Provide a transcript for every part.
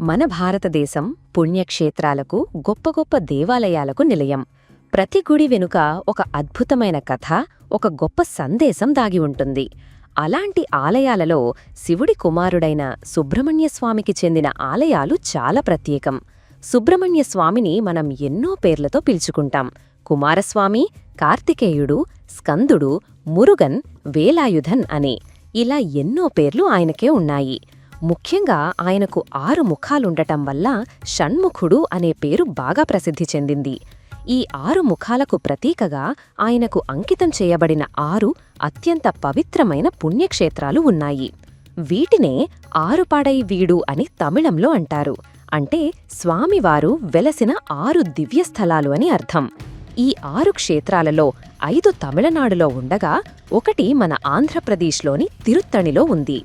మన భారతదేశం పుణ్యక్షేత్రాలకు గొప్ప గొప్ప దేవాలయాలకు నిలయం. ప్రతి గుడి వెనుక ఒక అద్భుతమైన కథ ఒక గొప్ప సందేశం దాగి ఉంటుంది. అలాంటి ఆలయాలలో శివుడి కుమారుడైన సుబ్రహ్మణ్యస్వామికి చెందిన ఆలయాలు చాలా ప్రత్యేకం. సుబ్రహ్మణ్యస్వామిని మనం ఎన్నో పేర్లతో పిలుచుకుంటాం. కుమారస్వామి కార్తికేయుడు స్కందుడు మురుగన్ వేలాయుధన్ అని ఇలా ఎన్నో పేర్లు ఆయనకే ఉన్నాయి. ముఖ్యంగా ఆయనకు ఆరు ముఖాలుండటం వల్ల షణ్ముఖుడు అనే పేరు బాగా ప్రసిద్ధి చెందింది. ఈ ఆరు ముఖాలకు ప్రతీకగా ఆయనకు అంకితం చేయబడిన ఆరు అత్యంత పవిత్రమైన పుణ్యక్షేత్రాలు ఉన్నాయి. వీటినే ఆరుపాడై వీడు అని తమిళంలో అంటారు. అంటే స్వామివారు వెలసిన ఆరు దివ్యస్థలాలు అని అర్థం. ఈ ఆరు క్షేత్రాలలో ఐదు తమిళనాడులో ఉండగా ఒకటి మన ఆంధ్రప్రదేశ్లోని తిరుత్తణిలో ఉంది.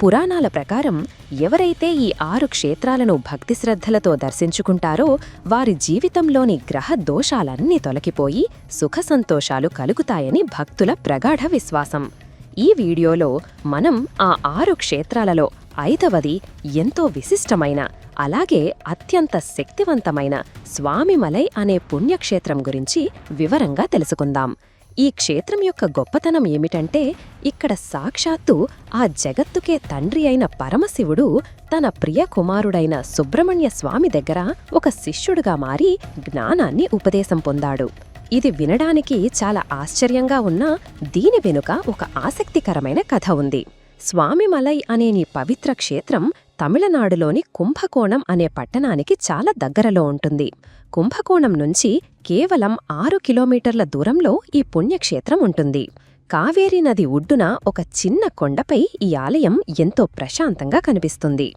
పురాణాల ప్రకారం ఎవరైతే ఈ ఆరు క్షేత్రాలను భక్తి శ్రద్ధలతో దర్శించుకుంటారో వారి జీవితంలోని గ్రహ దోషాలన్నీ తొలగిపోయి సుఖ సంతోషాలు కలుగుతాయని భక్తుల ప్రగాఢ విశ్వాసం. ఈ వీడియోలో మనం ఆ ఆరు క్షేత్రాలలో ఐదవది ఎంతో విశిష్టమైన అలాగే అత్యంత శక్తివంతమైన స్వామిమలై అనే పుణ్యక్షేత్రం గురించి వివరంగా తెలుసుకుందాం. ఈ క్షేత్రం యొక్క గొప్పతనం ఏమిటంటే ఇక్కడ సాక్షాత్తు ఆ జగత్తుకే తండ్రి అయిన పరమశివుడు తన ప్రియ కుమారుడైన సుబ్రహ్మణ్య స్వామి దగ్గర ఒక శిష్యుడుగా మారి జ్ఞానాన్ని ఉపదేశం పొందాడు. ఇది వినడానికి చాలా ఆశ్చర్యంగా ఉన్నా దీని వెనుక ఒక ఆసక్తికరమైన కథ ఉంది. స్వామిమలై అనే నీ పవిత్ర క్షేత్రం తమిళనాడులోని కుంభకోణం అనే పట్టణానికి చాలా దగ్గరలో ఉంటుంది. కుంభకోణం నుంచి కేవలం ఆరు కిలోమీటర్ల దూరంలో ఈ పుణ్యక్షేత్రం ఉంటుంది. కావేరీ నది ఒడ్డున ఒక చిన్న కొండపై ఈ ఆలయం ఎంతో ప్రశాంతంగా కనిపిస్తుంది.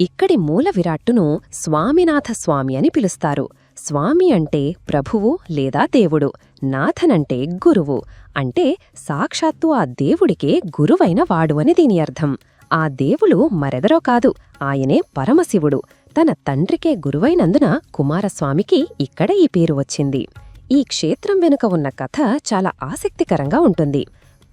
ఇక్కడి మూల విరాట్టును స్వామినాథస్వామి అని పిలుస్తారు. స్వామి అంటే ప్రభువు లేదా దేవుడు నాథనంటే గురువు అంటే సాక్షాత్తు ఆ దేవుడికే గురువైన వాడు అని దీని అర్థం. ఆ దేవుడు మరెదరో కాదు ఆయనే పరమశివుడు. తన తండ్రికే గురువైనందున కుమారస్వామికి ఇక్కడ ఈ పేరు వచ్చింది. ఈ క్షేత్రం వెనుక ఉన్న కథ చాలా ఆసక్తికరంగా ఉంటుంది.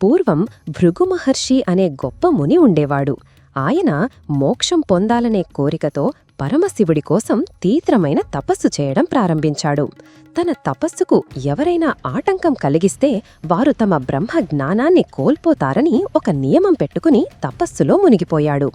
పూర్వం భృగు మహర్షి అనే గొప్ప ముని ఉండేవాడు. ఆయన మోక్షం పొందాలనే కోరికతో పరమశివుడి కోసం తీవ్రమైన తపస్సు చేయడం ప్రారంభించాడు. తన తపస్సుకు ఎవరైనా ఆటంకం కలిగిస్తే వారు తమ బ్రహ్మ జ్ఞానాన్ని కోల్పోతారని ఒక నియమం పెట్టుకుని తపస్సులో మునిగిపోయాడు.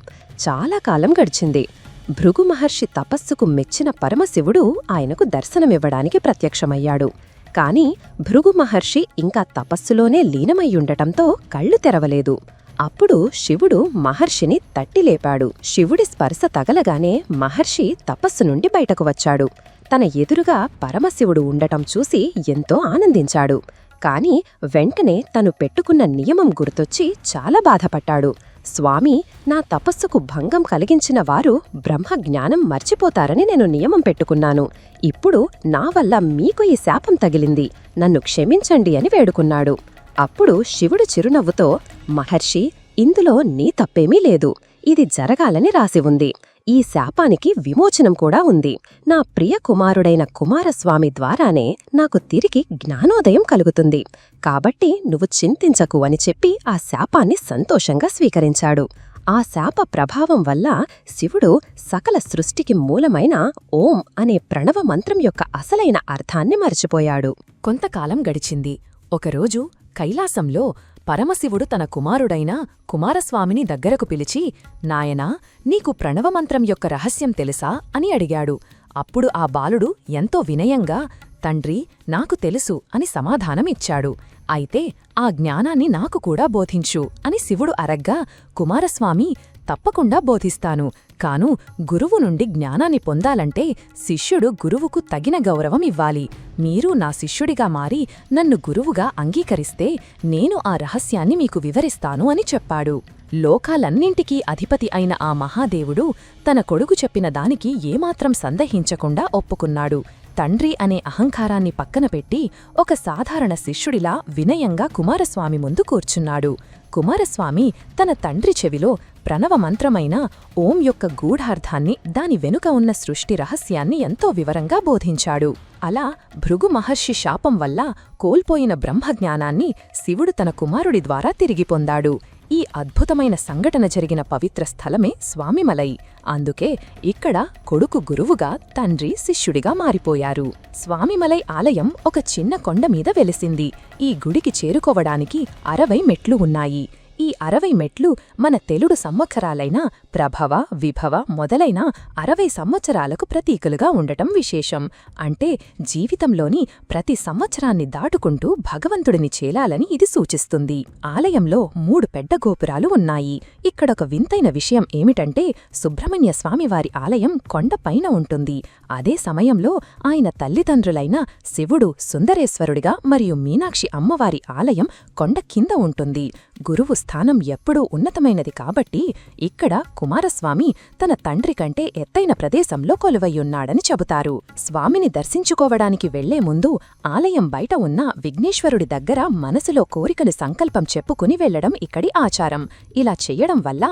చాలా కాలం గడిచింది. భృగు మహర్షి తపస్సుకు మెచ్చిన పరమశివుడు ఆయనకు దర్శనమివ్వడానికి ప్రత్యక్షమయ్యాడు. కాని భృగు మహర్షి ఇంకా తపస్సులోనే లీనమయ్యుండటంతో కళ్ళు తెరవలేదు. అప్పుడు శివుడు మహర్షిని తట్టిలేపాడు. శివుడి స్పర్శ తగలగానే మహర్షి తపస్సు నుండి బయటకు వచ్చాడు. తన ఎదురుగా పరమశివుడు ఉండటం చూసి ఎంతో ఆనందించాడు. కాని వెంటనే తను పెట్టుకున్న నియమం గుర్తొచ్చి చాలా బాధపడ్డాడు. స్వామి నా తపస్సుకు భంగం కలిగించిన వారు బ్రహ్మ జ్ఞానం మర్చిపోతారని నేను నియమం పెట్టుకున్నాను. ఇప్పుడు నా వల్ల మీకు ఈ శాపం తగిలింది. నన్ను క్షమించండి అని వేడుకున్నాడు. అప్పుడు శివుడు చిరునవ్వుతో మహర్షి ఇందులో నీ తప్పేమీ లేదు. ఇది జరగాలని రాసి ఉంది. ఈ శాపానికి విమోచనం కూడా ఉంది. నా ప్రియ కుమారుడైన కుమారస్వామి ద్వారానే నాకు తిరిగి జ్ఞానోదయం కలుగుతుంది. కాబట్టి నువ్వు చింతించకు అని చెప్పి ఆ శాపాన్ని సంతోషంగా స్వీకరించాడు. ఆ శాప ప్రభావం వల్ల శివుడు సకల సృష్టికి మూలమైన ఓం అనే ప్రణవ మంత్రం యొక్క అసలైన అర్థాన్ని మరచిపోయాడు. కొంతకాలం గడిచింది. ఒకరోజు కైలాసంలో పరమశివుడు తన కుమారుడైన కుమారస్వామిని దగ్గరకు పిలిచి నాయనా నీకు ప్రణవమంత్రం యొక్క రహస్యం తెలుసా? అని అడిగాడు. అప్పుడు ఆ బాలుడు ఎంతో వినయంగా తండ్రి నాకు తెలుసు అని సమాధానమిచ్చాడు అయితే ఆ జ్ఞానాన్ని నాకు కూడా బోధించు అని శివుడు అరగ్గా కుమారస్వామి తప్పకుండా బోధిస్తాను. కాను గురువు నుండి జ్ఞానాన్ని పొందాలంటే శిష్యుడు గురువుకు తగిన గౌరవం ఇవ్వాలి. మీరు నా శిష్యుడిగా మారి నన్ను గురువుగా అంగీకరిస్తే నేను ఆ రహస్యాన్ని మీకు వివరిస్తాను అని చెప్పాడు. లోకాలన్నింటికీ అధిపతి అయిన ఆ మహాదేవుడు తన కొడుకు చెప్పిన దానికి ఏమాత్రం సందేహించకుండా ఒప్పుకున్నాడు. తండ్రి అనే అహంకారాన్ని పక్కన పెట్టి ఒక సాధారణ శిష్యుడిలా వినయంగా కుమారస్వామి ముందు కూర్చున్నాడు. కుమారస్వామి తన తండ్రి చెవిలో ప్రణవమంత్రమైన ఓం యొక్క గూఢార్థాన్ని దాని వెనుక ఉన్న సృష్టి రహస్యాన్ని ఎంతో వివరంగా బోధించాడు. అలా భృగు మహర్షి శాపం వల్ల కోల్పోయిన బ్రహ్మజ్ఞానాన్ని శివుడు తన కుమారుడి ద్వారా తిరిగి పొందాడు. ఈ అద్భుతమైన సంఘటన జరిగిన పవిత్ర స్థలమే స్వామిమలై. అందుకే ఇక్కడ కొడుకు గురువుగా తండ్రి శిష్యుడిగా మారిపోయారు. స్వామిమలై ఆలయం ఒక చిన్న కొండ మీద వెలిసింది. ఈ గుడికి చేరుకోవడానికి అరవై మెట్లు ఉన్నాయి. ఈ అరవై మెట్లు మన తెలుడు సంవత్సరాలైన ప్రభవ విభవ మొదలైన అరవై సంవత్సరాలకు ప్రతీకలుగా ఉండటం విశేషం. అంటే జీవితంలోని ప్రతి సంవత్సరాన్ని దాటుకుంటూ భగవంతుడిని చేలాలని ఇది సూచిస్తుంది. ఆలయంలో మూడు పెద్ద గోపురాలు ఉన్నాయి. ఇక్కడొక వింతైన విషయం ఏమిటంటే సుబ్రహ్మణ్య స్వామివారి ఆలయం కొండపైన ఉంటుంది. అదే సమయంలో ఆయన తల్లిదండ్రులైన శివుడు సుందరేశ్వరుడిగా మరియు మీనాక్షి అమ్మవారి ఆలయం కొండ కింద ఉంటుంది. గురువు స్థానం ఎప్పుడూ ఉన్నతమైనది కాబట్టి ఇక్కడ కుమారస్వామి తన తండ్రి కంటే ఎత్తైన ప్రదేశంలో కొలువయ్యున్నాడని చెబుతారు. స్వామిని దర్శించుకోవడానికి వెళ్ళే ముందు ఆలయం బయట ఉన్న విఘ్నేశ్వరుడి దగ్గర మనసులో కోరికను సంకల్పం చెప్పుకుని వెళ్ళడం ఇక్కడి ఆచారం. ఇలా చెయ్యడం వల్ల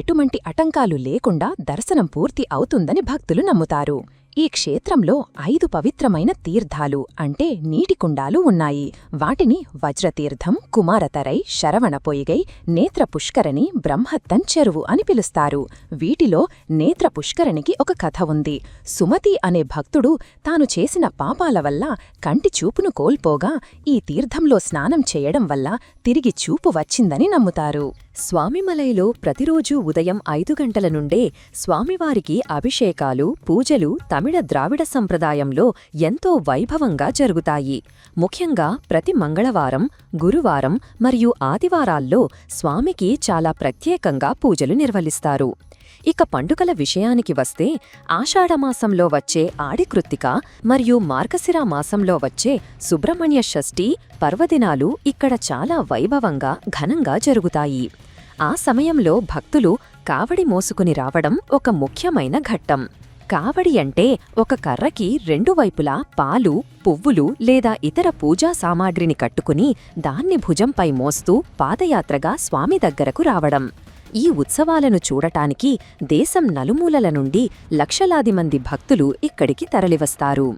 ఎటువంటి ఆటంకాలు లేకుండా దర్శనం పూర్తి అవుతుందని భక్తులు నమ్ముతారు. ఈ క్షేత్రంలో ఐదు పవిత్రమైన తీర్థాలు అంటే నీటి కుండాలు ఉన్నాయి. వాటిని వజ్రతీర్థం కుమారతరై శరవణ పొయ్యిగై నేత్ర పుష్కరణి బ్రహ్మత్తన్ చెరువు అని పిలుస్తారు. వీటిలో నేత్రపుష్కరణికి ఒక కథ ఉంది. సుమతి అనే భక్తుడు తాను చేసిన పాపాల వల్ల కంటి చూపును కోల్పోగా ఈ తీర్థంలో స్నానం చేయడం వల్ల తిరిగి చూపు వచ్చిందని నమ్ముతారు. స్వామిమలైలో ప్రతిరోజూ ఉదయం ఐదు గంటల నుండే స్వామివారికి అభిషేకాలు పూజలు తమిళ ద్రావిడ సంప్రదాయంలో ఎంతో వైభవంగా జరుగుతాయి. ముఖ్యంగా ప్రతి మంగళవారం గురువారం మరియు ఆదివారాల్లో స్వామికి చాలా ప్రత్యేకంగా పూజలు నిర్వహిస్తారు. ఇక పండుగల విషయానికి వస్తే ఆషాఢమాసంలో వచ్చే ఆడికృత్తిక మరియు మార్గశిర మాసంలో వచ్చే సుబ్రహ్మణ్య షష్ఠి పర్వదినాలు ఇక్కడ చాలా వైభవంగా ఘనంగా జరుగుతాయి. ఆ సమయంలో భక్తులు కావడి మోసుకుని రావడం ఒక ముఖ్యమైన ఘట్టం. కావడి అంటే ఒక కర్రకి రెండు వైపులా పాలు పువ్వులు లేదా ఇతర పూజా సామాగ్రిని కట్టుకుని దాన్ని భుజంపై మోస్తూ పాదయాత్రగా స్వామి దగ్గరకు రావడం. ఈ ఉత్సవాలను చూడటానికి దేశం నలుమూలల నుండి లక్షలాది మంది భక్తులు ఇక్కడికి తరలివస్తారు.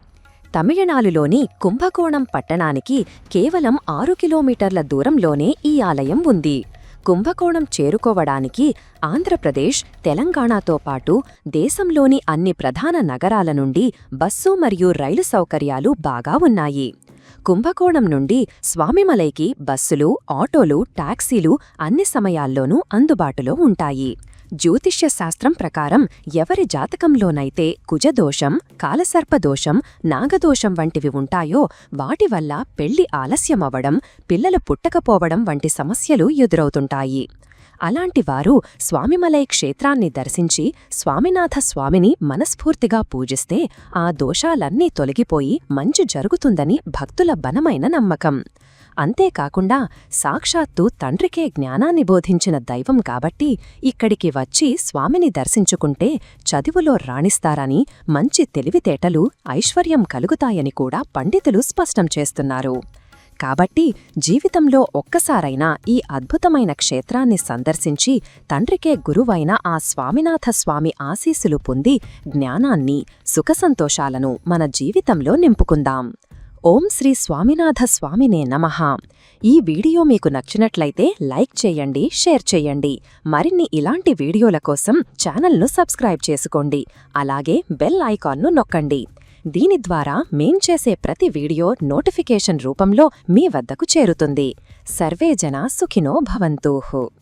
తమిళనాడులోని కుంభకోణం పట్టణానికి కేవలం ఆరు కిలోమీటర్ల దూరంలోనే ఈ ఆలయం ఉంది. కుంభకోణం చేరుకోవడానికి ఆంధ్రప్రదేశ్ తెలంగాణతో పాటు దేశంలోని అన్ని ప్రధాన నగరాల నుండి బస్సు మరియు రైలు సౌకర్యాలు బాగా ఉన్నాయి. కుంభకోణం నుండి స్వామిమలైకి బస్సులు ఆటోలు టాక్సీలు అన్ని సమయాల్లోనూ అందుబాటులో ఉంటాయి. జ్యోతిష్య శాస్త్రం ప్రకారం ఎవరి జాతకంలోనైతే కుజదోషం కాలసర్పదోషం నాగదోషం వంటివి ఉంటాయో వాటి వల్ల పెళ్ళి ఆలస్యమవ్వడం పిల్లలు పుట్టకపోవడం వంటి సమస్యలు ఎదురవుతుంటాయి. అలాంటి వారు స్వామిమలై క్షేత్రాన్ని దర్శించి స్వామినాథ స్వామిని మనస్ఫూర్తిగా పూజిస్తే ఆ దోషాలన్నీ తొలగిపోయి మంచి జరుగుతుందని భక్తుల బలమైన నమ్మకం. అంతేకాకుండా సాక్షాత్తు తండ్రికే జ్ఞానాన్ని బోధించిన దైవం కాబట్టి ఇక్కడికి వచ్చి స్వామిని దర్శించుకుంటే చదువులో రాణిస్తారని మంచి తెలివితేటలు ఐశ్వర్యం కలుగుతాయని కూడా పండితులు స్పష్టం చేస్తున్నారు. కాబట్టి జీవితంలో ఒక్కసారైనా ఈ అద్భుతమైన క్షేత్రాన్ని సందర్శించి తండ్రికే గురువైన ఆ స్వామినాథ స్వామి ఆశీస్సులు పొంది జ్ఞానాన్ని సుఖసంతోషాలను మన జీవితంలో నింపుకుందాం. ఓం శ్రీ స్వామినాథ స్వామినే నమః. ఈ వీడియో మీకు నచ్చినట్లయితే లైక్ చేయండి షేర్ చేయండి. మరిన్ని ఇలాంటి వీడియోల కోసం ఛానల్ను సబ్స్క్రైబ్ చేసుకోండి. అలాగే బెల్ ఐకాన్ను నొక్కండి. దీని ద్వారా మేం చేసే ప్రతి వీడియో నోటిఫికేషన్ రూపంలో మీ వద్దకు చేరుతుంది. సర్వే జనా సుఖినో భవంతూః.